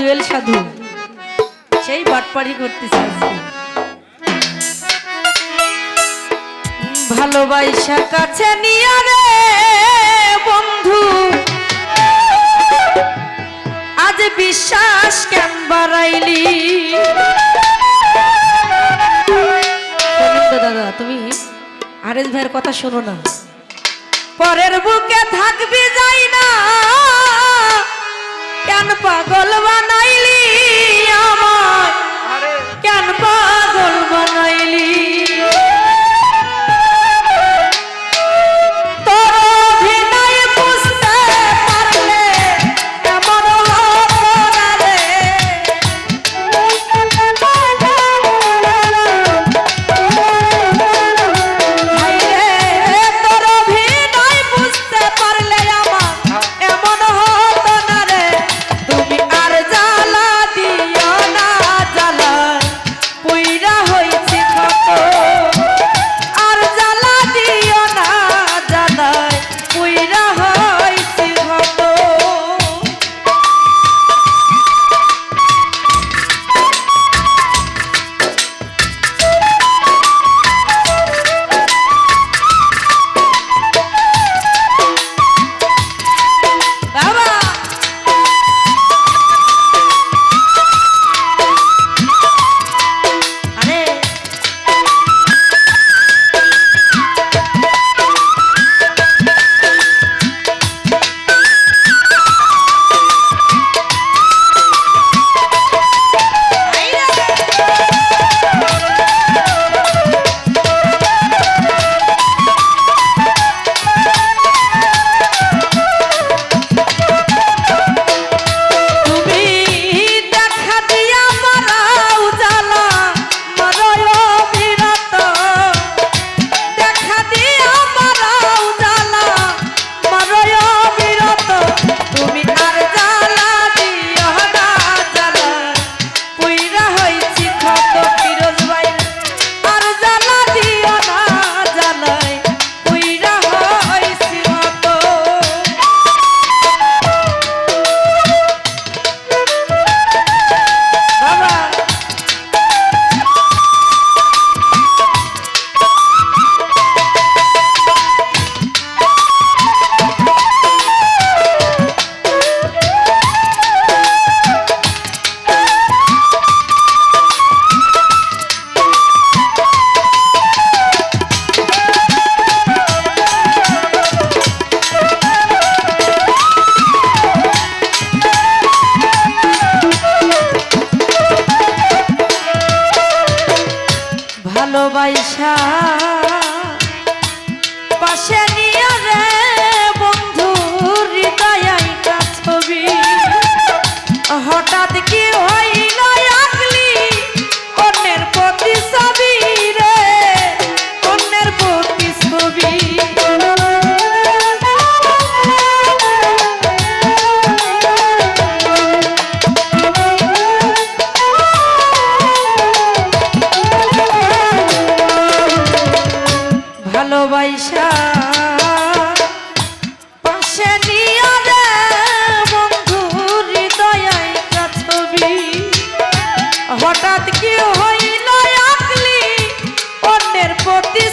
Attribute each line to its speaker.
Speaker 1: জুয়েল সাধু। সেই বাটপাড়ি করতেছে ভালোবাসা কাছে নিয়ে বন্ধু। আজ বিশ্বাস কেন বাড়াইলি? দাদা, তুমি আরেস ভাইয়ের কথা শোনো না। পরের বুকে থাকবি যাই না। পাগল বানা। ভালোবাসা পাশে নিয়ে রে বন্ধু হৃদয় ছবি হঠাৎ কি হয় হঠাৎ কি হইল আকলি অন্যের প্রতি